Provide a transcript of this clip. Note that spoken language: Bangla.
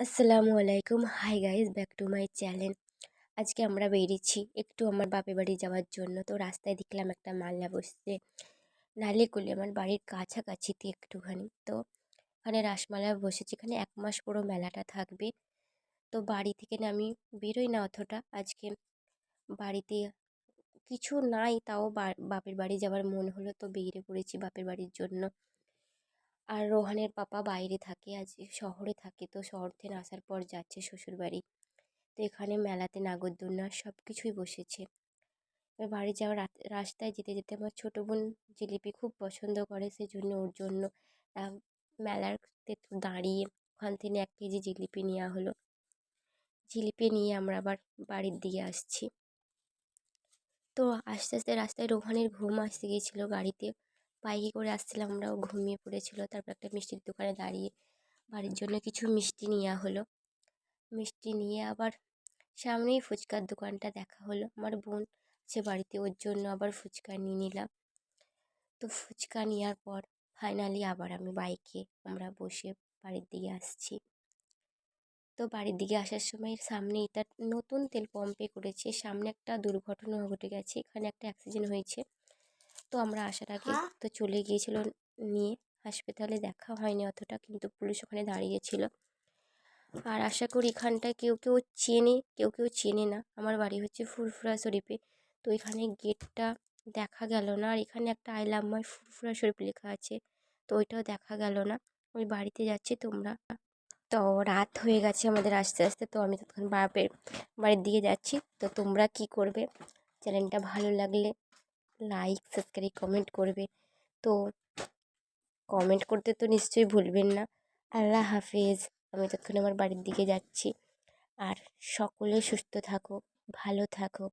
আসসালামু আলাইকুম। Hi guys back to my channel আজকে আমরা বেরিয়েছি একটু আমার বাপের বাড়ি যাওয়ার জন্য। তো রাস্তায় দেখলাম একটা মাল্লা বসছে। নালিকুলি আমার বাড়ির কাছাকাছিতে একটুখানি। তো ওখানে রাসমালা বসেছে। এখানে এক মাস পুরো মেলাটা থাকবে। তো বাড়ি থেকে না আমি বেরোই না অতটা। আজকে বাড়িতে কিছু নাই, তাও বাপের বাড়ি যাওয়ার মন হলো। তো বেরিয়ে পড়েছি বাপের বাড়ির জন্য। আর রোহানের পাপা বাইরে থাকে, আজ শহরে থাকে, তো শহর থেকে আসার পর যাচ্ছে শ্বশুরবাড়ি। তো এখানে মেলাতে নাগরদোলনা সব কিছুই বসেছে। এবার বাড়ি যাওয়ার রাস্তায় যেতে যেতে আমার ছোটো বোন জিলিপি খুব পছন্দ করে, সেজন্য ওর জন্য মেলাতে দাঁড়িয়ে ওখান থেকে এক কেজি জিলিপি নেওয়া হলো। জিলিপি নিয়ে আমরা আবার বাড়ির দিকে আসছি। তো আস্তে আস্তে রাস্তায় রোহানের ঘুম আসতে গিয়েছিল গাড়িতে। বাইকে করে আসছিলাম, আমরাও ঘুমিয়ে পড়েছিল। তারপর একটা মিষ্টির দোকানে দাঁড়িয়ে বাড়ির জন্য কিছু মিষ্টি নেওয়া হলো। মিষ্টি নিয়ে আবার সামনেই ফুচকার দোকানটা দেখা হলো। আমার বোন, সে বাড়িতে, ওর জন্য আবার ফুচকা নিয়ে নিলাম। তো ফুচকা নেওয়ার পর ফাইনালি আবার আমি বাইকে আমরা বসে বাড়ির দিকে আসছি। তো বাড়ির দিকে আসার সময় সামনে এটা নতুন তেল পাম্পে করেছে। সামনে একটা দুর্ঘটনা ঘটে গেছে। এখানে একটা অ্যাক্সিডেন্ট হয়েছে। তো আমরা আসার আগে তো চলে গিয়েছিল নিয়ে হাসপাতালে দেখা হয়নি অতটা কিন্তু পুলিশ ওখানে দাঁড়িয়েছিল আর আশা করি এখানটায় কেউ কেউ চেনে কেউ কেউ চেনে না। আমার বাড়ি হচ্ছে ফুরফুরা শরীফে। তো এখানে গেটটা দেখা গেল না। আর এখানে একটা আই লাভ মাই ফুরফুরা শরীফ লেখা আছে। তো ওইটাও দেখা গেল না। ওই বাড়িতে যাচ্ছি তোমরা। তো রাত হয়ে গেছে আমাদের আস্তে আস্তে। তো আমি তখন বাপের বাড়ির দিকে যাচ্ছি। তো তোমরা কি করবে? চ্যানেলটা ভালো লাগলে লাইক সাবস্ক্রাইব কমেন্ট করবে। তো কমেন্ট করতে তো নিশ্চয়ই ভুলবেন না। আল্লাহ হাফেজ, আমি তখন আমার বাড়ির দিকে যাচ্ছি। আর সকলে সুস্থ থাকো ভালো থাকো